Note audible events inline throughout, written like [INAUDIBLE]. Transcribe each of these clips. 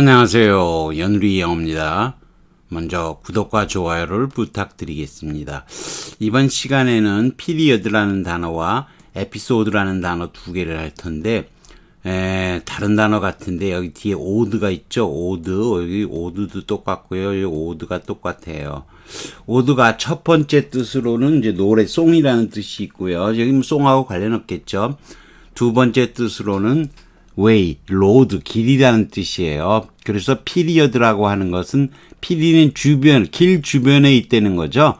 안녕하세요. 연루이 영입니다. 먼저 구독과 좋아요를 부탁드리겠습니다. 이번 시간에는 피리어드라는 단어와 에피소드라는 단어 두 개를 할 텐데 에, 다른 단어 같은데 여기 뒤에 오드가 있죠. 오드 여기 오드도 똑같고요. 여기 오드가 똑같아요. 오드가 첫 번째 뜻으로는 이제 노래 송이라는 뜻이 있고요. 여기 뭐 송하고 관련 없겠죠. 두 번째 뜻으로는 way, road, 길이라는 뜻이에요. 그래서 피리어드라고 하는 것은 피리는 주변, 길 주변에 있다는 거죠.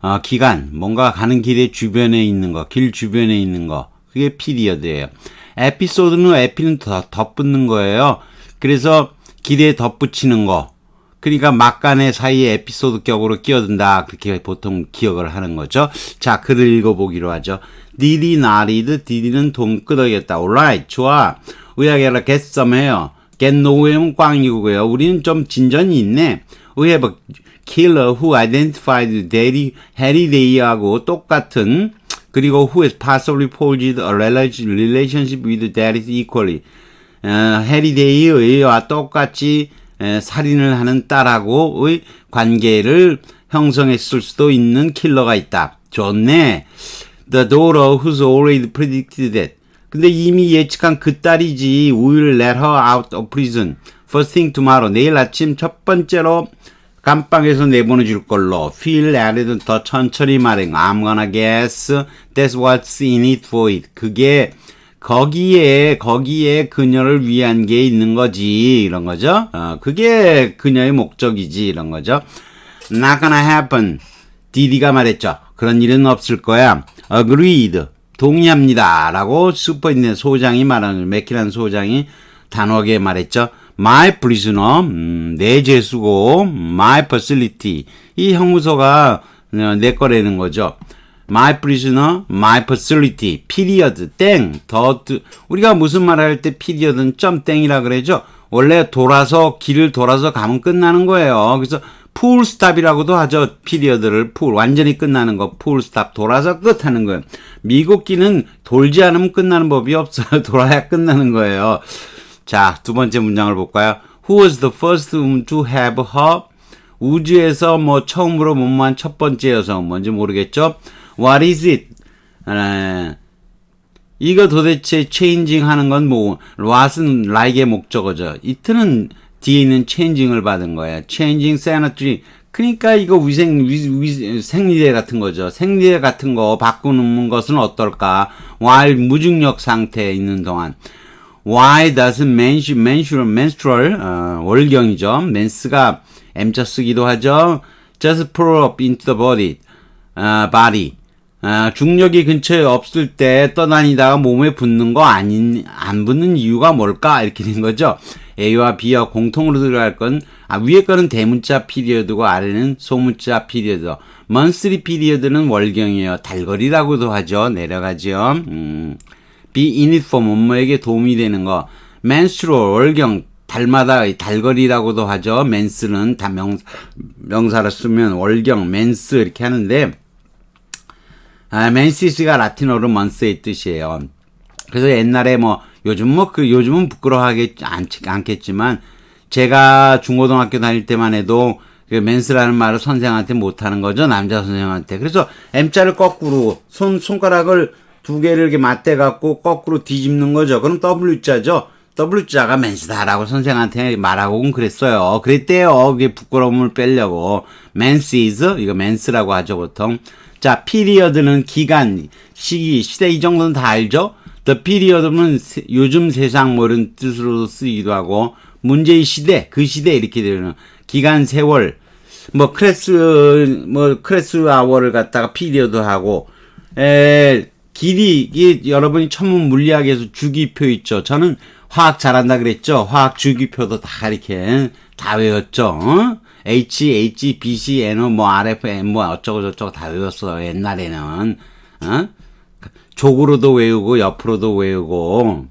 어, 기간, 뭔가 가는 길의 주변에 있는 거, 길 주변에 있는 거. 그게 피리어드예요. 에피소드는 에피는 더 덧붙는 거예요. 그래서 길에 덧붙이는 거. 그러니까 막간의 사이에 에피소드 격으로 끼어든다. 그렇게 보통 기억을 하는 거죠. 자, 글을 읽어보기로 하죠. 디디 나리드 디디는 돈 끄덕였다. alright, 좋아. 의학에라 get some 해요. get nowhere면 꽝이고요. 우리는 좀 진전이 있네. We have a killer who identified Daddy, Harry Day하고 똑같은 그리고 who has possibly forged a relationship with Daddy equally. 어, 해리 데이와 똑같이 에, 살인을 하는 딸하고의 관계를 형성했을 수도 있는 킬러가 있다. 좋네. The daughter who's already predicted that. 근데 이미 예측한 그 딸이지. Will let her out of prison. First thing tomorrow. 내일 아침 첫 번째로 감방에서 내보내 줄 걸로. Phil added 더 천천히 말해. I'm gonna guess that's what's in it for it. 그게 거기에 거기에 그녀를 위한 게 있는 거지 이런 거죠. 어, 그게 그녀의 목적이지 이런 거죠. Not gonna happen. 디디가 말했죠. 그런 일은 없을 거야. Agreed. 동의합니다. 라고 슈퍼인의 소장이 말하는, 맥키란 소장이 단호하게 말했죠. My prisoner, 음, 내 죄수고, my facility. 이 형무소가 내 거라는 거죠. my prisoner, my facility, period, 땡, 더, 우리가 무슨 말 할 때 period은 점 땡이라 그러죠? 원래 돌아서, 길을 돌아서 가면 끝나는 거예요. 그래서 풀 스탑이라고도 하죠. 피리어드를 풀 완전히 끝나는 거 풀 스탑 돌아서 끝하는 거예요. 미국기는 돌지 않으면 끝나는 법이 없어요. [LAUGHS] 돌아야 끝나는 거예요. 자, 두 번째 문장을 볼까요? Who was the first woman to have her? 우주에서 뭐 처음으로 몸만 첫 번째 여성 뭔지 모르겠죠? What is it? 에, 이거 도대체 changing 하는 건 뭐, what은 like의 목적어죠. it는 뒤에 있는 changing을 받은 거예요. changing sanitary. 그러니까 이거 위생, 위, 위, 생리대 같은 거죠. 생리대 같은 거 바꾸는 것은 어떨까? while 무중력 상태에 있는 동안. Why doesn't menstrual, menstrual, menstrual 어, 월경이죠. men스가 M자 쓰기도 하죠. just pull up into the body, 어, body. 어, 중력이 근처에 없을 때 떠다니다가 몸에 붙는 거 아닌, 안 붙는 이유가 뭘까? 이렇게 된 거죠. A와 B와 공통으로 들어갈 건, 아, 위에 거는 대문자 피리어드고 아래는 소문자 피리어드. monthly 피리어드는 월경이에요. 달거리라고도 하죠. 내려가죠. 음. be in it for 뭐뭐에게 도움이 되는 거. menstrual, 월경, 달마다 달거리라고도 하죠. men스는 다 명, 명사로 쓰면 월경, men스 이렇게 하는데, 아, mensi스가 라틴어로 month의 뜻이에요. 그래서 옛날에 뭐, 요즘 뭐, 그, 요즘은 부끄러워하겠지, 않, 않겠지만, 제가 중고등학교 다닐 때만 해도, 그 맨스라는 말을 선생한테 못하는 거죠. 남자 선생한테. 그래서 M자를 거꾸로, 손, 손가락을 두 개를 이렇게 맞대 갖고 거꾸로 뒤집는 거죠. 그럼 W자죠. W자가 맨스다라고 선생한테 말하고는 그랬어요. 그랬대요. 그게 부끄러움을 빼려고. 맨시즈, 이거 맨스라고 하죠, 보통. 자, 피리어드는 기간, 시기, 시대 이 정도는 다 알죠? The period는 요즘 세상 뭐 이런 뜻으로 쓰기도 하고, 문제의 시대, 그 시대 이렇게 되는 기간, 세월, 뭐 크레스, 뭐 크레스 아워를 갖다가 피리어드 하고, 에, 길이, 이게 여러분이 천문 물리학에서 주기표 있죠. 저는 화학 잘한다 그랬죠. 화학 주기표도 다 이렇게 다 외웠죠. 어? H, H, B, C, N, 뭐 RF, M, 뭐 어쩌고 저쩌고 다 외웠어. 옛날에는 어? 족으로도 외우고 옆으로도 외우고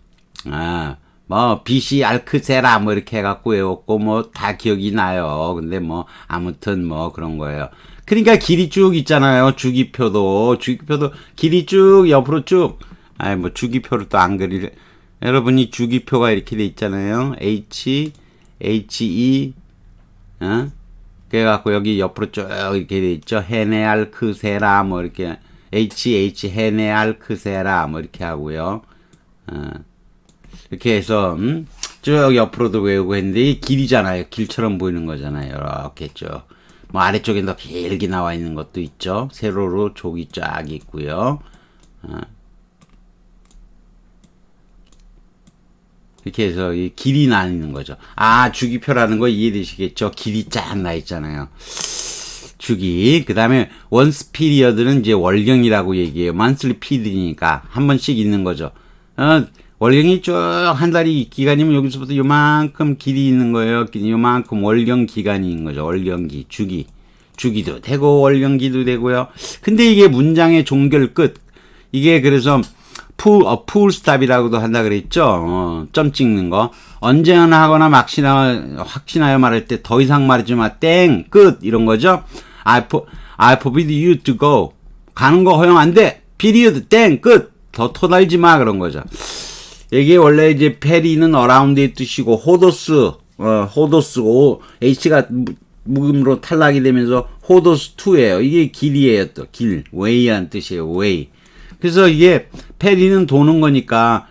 아. 뭐 BC 알크세라 뭐 이렇게 해갖고 외웠고 뭐 다 기억이 나요. 근데 뭐 아무튼 뭐 그런 거예요. 그러니까 길이 쭉 있잖아요. 주기표도 주기표도 길이 쭉 옆으로 쭉. 아이 뭐 주기표를 또 안 그리. 여러분이 주기표가 이렇게 돼 있잖아요. H H E 어? 그래갖고 여기 옆으로 쭉 이렇게 돼 있죠. 헤네알크세라 뭐 이렇게 H H 헤네알크세라 뭐 이렇게 하고요. 어. 이렇게 해서 음? 쭉 옆으로도 외우고 했는데 이 길이잖아요. 길처럼 보이는 거잖아요. 이렇게 쭉. 뭐 아래쪽에 더 길게 나와 있는 것도 있죠. 세로로 족이 쫙 있고요. 어. 이렇게 해서 이 길이 나뉘는 거죠. 아, 주기표라는 거 이해되시겠죠? 길이 쫙 나 있잖아요. 주기. 그 다음에 원스 피리어드는 이제 월경이라고 얘기해요. 만슬리 피드니까 한 번씩 있는 거죠. 어, 월경이 쭉 한 달이 기간이면 여기서부터 요만큼 길이 있는 거예요. 요만큼 월경 있는 거죠. 월경기, 주기. 주기도 되고 월경기도 되고요. 근데 이게 문장의 종결 끝. 이게 그래서 풀, 어, 풀스탑이라고도 한다 그랬죠. 어, 점 찍는 거. 언제나 하거나 막시나, 확신하여 말할 때 더 이상 말하지 마. 땡, 끝. 이런 거죠. I, for, I forbid you to go. 가는 거 허용 안 돼. period, 땡, 끝. 더 토달지 마. 그런 거죠. 이게 원래 이제 페리는 어라운드의 뜻이고, 호도스, 어, 호도스, 오, H가 묵음으로 탈락이 되면서 호도스 2예요. 이게 길이에요, 또. 길. 웨이란 뜻이에요, 웨이. 그래서 이게 페리는 도는 거니까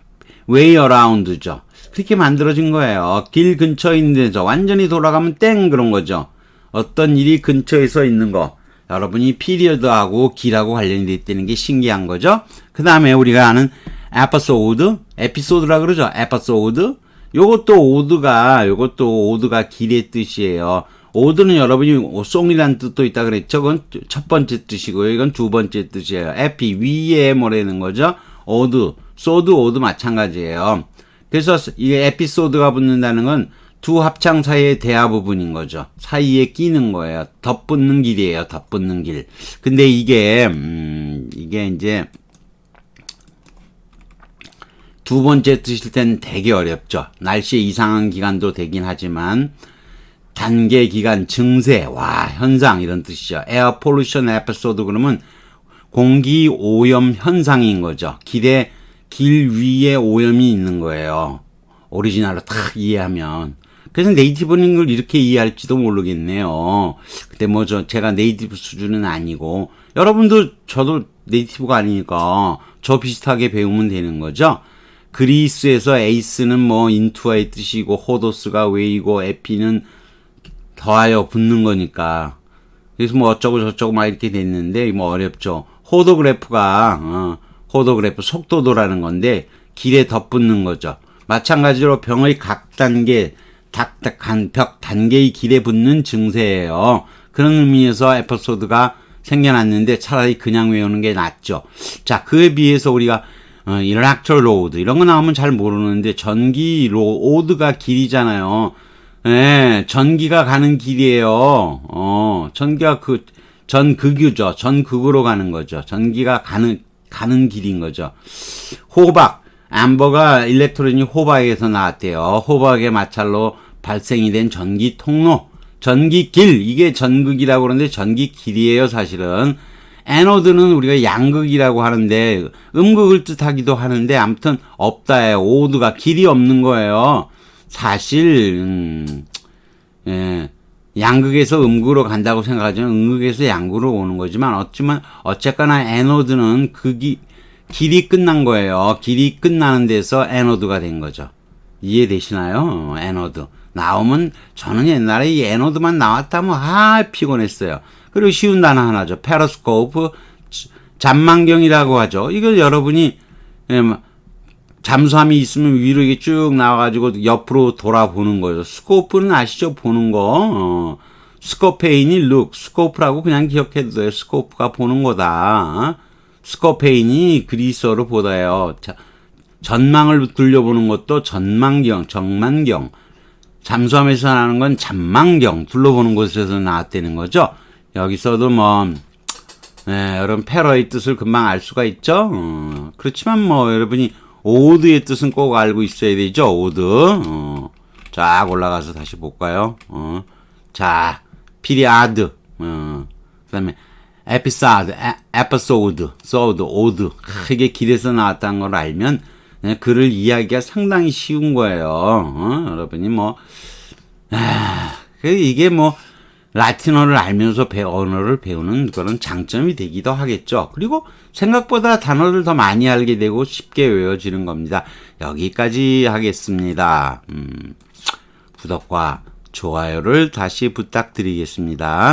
웨이 어라운드죠. 그렇게 만들어진 거예요. 길 근처에 있는 데서 완전히 돌아가면 땡 그런 거죠. 어떤 일이 근처에서 있는 거. 여러분이 피리어드하고 길하고 관련이 돼 있다는 게 신기한 거죠. 그 다음에 우리가 아는 에피소드, 에피소드라 그러죠. 에피소드. 요것도 오드가, 요것도 오드가 길의 뜻이에요. 오드는 여러분이 송이라는 뜻도 있다 그랬죠. 그건 첫 번째 뜻이고요. 이건 두 번째 뜻이에요. 에피 위에 뭐라는 거죠. 오드, 소드, 오드 마찬가지예요. 그래서 이게 에피소드가 붙는다는 건 두 합창 사이의 대화 부분인 거죠. 사이에 끼는 거예요. 덧붙는 길이에요. 덧붙는 길. 근데 이게 음, 이게 이제 두 번째 뜻일 땐 되게 어렵죠. 날씨 이상한 기간도 되긴 하지만 단계 기간 증세, 와, 현상 이런 뜻이죠. 에어 폴루션 에피소드 그러면 공기 오염 현상인 거죠. 길에 길 위에 오염이 있는 거예요. 오리지널로 딱 이해하면. 그래서 네이티브인 걸 이렇게 이해할지도 모르겠네요. 근데 뭐 저 제가 네이티브 수준은 아니고 여러분도 저도 네이티브가 아니니까 저 비슷하게 배우면 되는 거죠. 그리스에서 에이스는 뭐 인투아의 뜻이고 호도스가 웨이고 에피는 더하여 붙는 거니까. 그래서 뭐 어쩌고 저쩌고 막 이렇게 됐는데 뭐 어렵죠. 호도그래프가 어, 호도그래프 속도도라는 건데 길에 덧붙는 거죠. 마찬가지로 병의 각 단계 딱딱한 벽 단계의 길에 붙는 증세예요. 그런 의미에서 에피소드가 생겨났는데 차라리 그냥 외우는 게 낫죠. 자, 그에 비해서 우리가 어, 일렉트로 로드 이런 거 나오면 잘 모르는데 전기 로드가 길이잖아요. 예, 전기가 가는 길이에요. 어, 전기가 그, 전극유죠. 전극으로 가는 거죠. 전기가 가는, 가는 길인 거죠. 호박. 암버가 일렉트론이 호박에서 나왔대요. 호박의 마찰로 발생이 된 전기 통로. 전기길. 이게 전극이라고 그러는데 전기길이에요, 사실은. 에노드는 우리가 양극이라고 하는데, 음극을 뜻하기도 하는데, 아무튼 없다예요. 오드가 길이 없는 거예요. 사실 음, 예, 양극에서 음극으로 간다고 생각하지만 음극에서 양극으로 오는 거지만 어쩌면 어쨌거나 에노드는 극이 길이 끝난 거예요. 길이 끝나는 데서 에노드가 된 거죠. 이해되시나요? 에노드 나오면 저는 옛날에 이 에노드만 나왔다면 아 피곤했어요. 그리고 쉬운 단어 하나죠. 페로스코프 잠망경이라고 하죠. 이거 여러분이 예, 잠수함이 있으면 위로 이게 쭉 나와가지고 옆으로 돌아보는 거죠. 스코프는 아시죠? 보는 거. 어. 스코페인이 룩, 스코프라고 그냥 기억해도 돼요. 스코프가 보는 거다. 스코페인이 그리스어로 보다요. 자, 전망을 둘려보는 것도 전망경, 정만경. 잠수함에서 나는 건 잠망경, 둘러보는 곳에서 나왔다는 거죠. 여기서도 뭐, 네, 여러분 패러의 뜻을 금방 알 수가 있죠. 어, 그렇지만 뭐 여러분이 오드의 뜻은 꼭 알고 있어야 되죠. 오드. 어. 쫙 올라가서 다시 볼까요? 어. 자, 피리아드. 어. 그 다음에 에피사드, 에 피소드, 소드, 오드. 크게 길에서 나왔다는 걸 알면 글을 이해하기가 상당히 쉬운 거예요. 어? 여러분이 뭐그 이게 뭐 라틴어를 알면서 배 언어를 배우는 그런 장점이 되기도 하겠죠. 그리고 생각보다 단어를 더 많이 알게 되고 쉽게 외워지는 겁니다. 여기까지 하겠습니다. 음, 구독과 좋아요를 다시 부탁드리겠습니다.